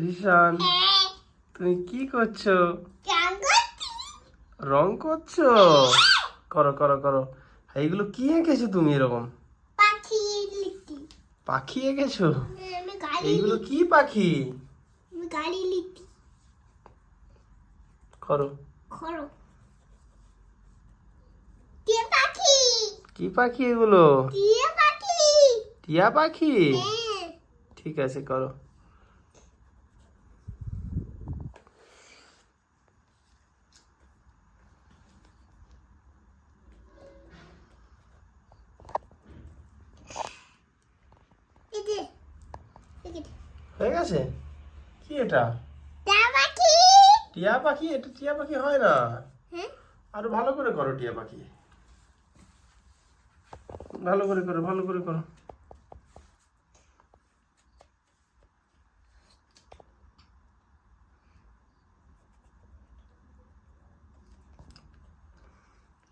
রিশান তুমি কি করছ? রং করছ। করো করো করো। এইগুলো কি এঁকেছো তুমি এরকম? পাখি এঁকেছো? এইগুলো কি পাখি? করো। কি পাখি এগুলো? টিয়া পাখি? হ্যাঁ। ঠিক আছে করো এই যে এই যে হয়ে গেছে? কি এটা? টিয়া পাখি। টিয়া পাখি? এটা টিয়া পাখি হয় না। হ্যাঁ? আরও ভালো করে করো টিয়া পাখি। ভালো করে করো ভালো করে করো।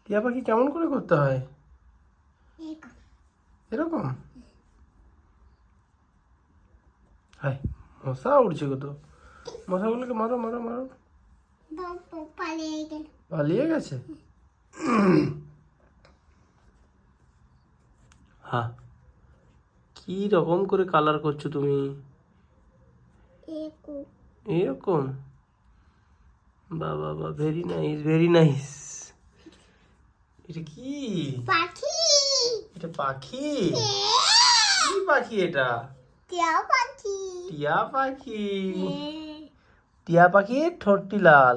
টিয়া পাখি কেমন করে করতে হয়? এরকম। এরকম হাই মশা উঠছে কত? মশাগুলোকে মারো মারো মারো? পালিয়ে গেছে? হ্যাঁ কি রকম করে কালার করছ তুমি? এরকম? বা বা ভেরি নাইস ভেরি নাইস এটা কি? পাখি। এটা পাখি? কি পাখি এটা? টিয়া পাখি টিয়া পাখি হ্যাঁ। টিয়া পাখির ঠোঁটটি লাল।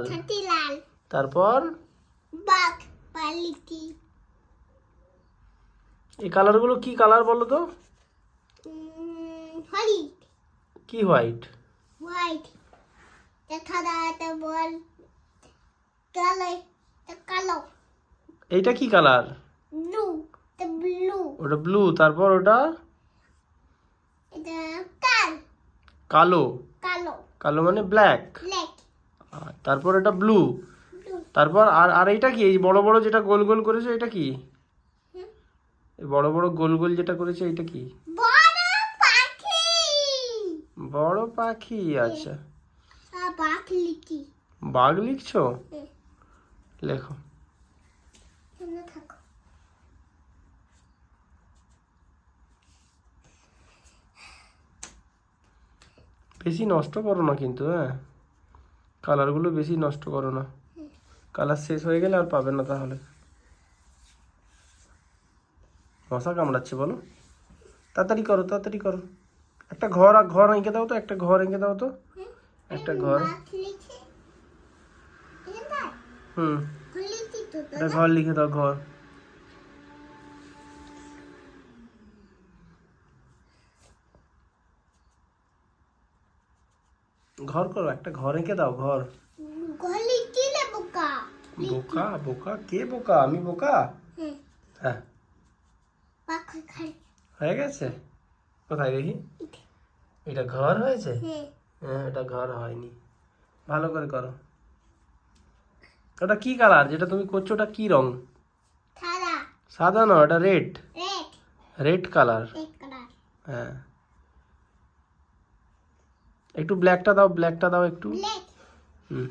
লাল। তারপর? বাঘ পালিটি এই কালারগুলো কি কালার বলো তো? হলি কি হোয়াইট? হোয়াইট। বল। কালো কালো। এইটা কি কালার? ব্লু blue ওটা ব্লু তারপর ওটা এটা কাল কালো। কালো। কালো মানে ব্ল্যাক ব্ল্যাক তারপর এটা ব্লু তারপর আর আর এইটা কি? এই বড় বড় যেটা গোল গোল করেছে এটা কি? এই বড় বড় গোল গোল যেটা করেছে এটা কি? বড় পাখি! আচ্ছা। বাঘ লিখছো? লেখো। থাকো। বেশি নষ্ট করো না কিন্তু হ্যাঁ? কালারগুলো বেশি নষ্ট করো না। কালার শেষ হয়ে গেলে আর পাবে না তাহলে। মশা কামড়াচ্ছে বলো। তাড়াতাড়ি করো তাড়াতাড়ি করো। একটা ঘর আর ঘর এঁকে দাও তো একটা ঘর এঁকে দাও তো। একটা ঘর। হুম। ঘর লিখে দাও ঘর। ঘর করো একটা ঘর এঁকে দাও ঘর। বুকা? বোকা কে বোকা? আমি বোকা? হ্যাঁ। হ্যাঁ গেছে? কোথায় দেখি? এটা ঘর হয়েছে? হ্যাঁ এটা ঘর হয়নি। ভালো করে করো। ওটা কি কালার? যেটা তুমি করছ ওটা কি রং? সাদা। না ওটা রেড। Red colour. হ্যাঁ। একটু ব্ল্যাকটা দাও ব্ল্যাকটা দাও একটু। হুম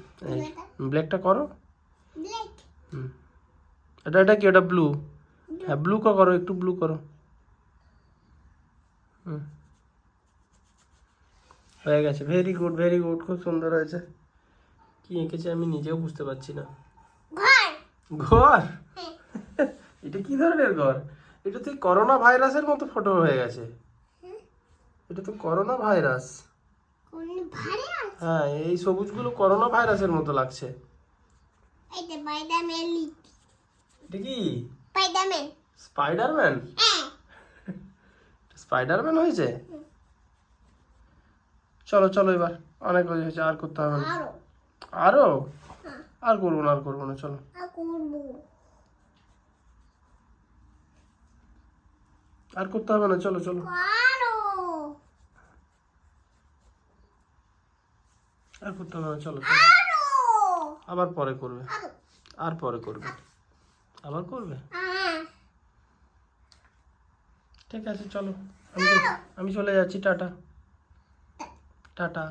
ব্ল্যাকটা করো। হুম। এটা এটা কি ওটা ব্লু হ্যাঁ ব্লু করো একটু ব্লু করো। হুম। হয়ে গেছে। ভেরি গুড ভেরি গুড খুব সুন্দর হয়েছে। কি এঁকেছে আমি নিজেও বুঝতে পারছি না। ঘর। হ্যাঁ। এটা কি ধরনের ঘর? এটা তো করোনা ভাইরাসের মতো ফটো হয়ে গেছে। এটা তো করোনা ভাইরাস। হ্যাঁ এই সবুজগুলো করোনা ভাইরাসের মতো লাগছে। স্পাইডারম্যান এটা কি? স্পাইডারম্যান স্পাইডারম্যান হ্যাঁ। স্পাইডারম্যান হয়েছে? চলো চলো এবার। অনেক হয়েছে আর করতে হবে না। আরও। আরও? হ্যাঁ। আর করব না আর করব না চলো। আর করতে হবে না চলো চলো। আরও করতে হবে চলো। আবার পরে করবে। আর। পরে করবে। আবার করবে? ঠিক আছে চলো। আমি আমি চলে যাচ্ছি টাটা। টাটা।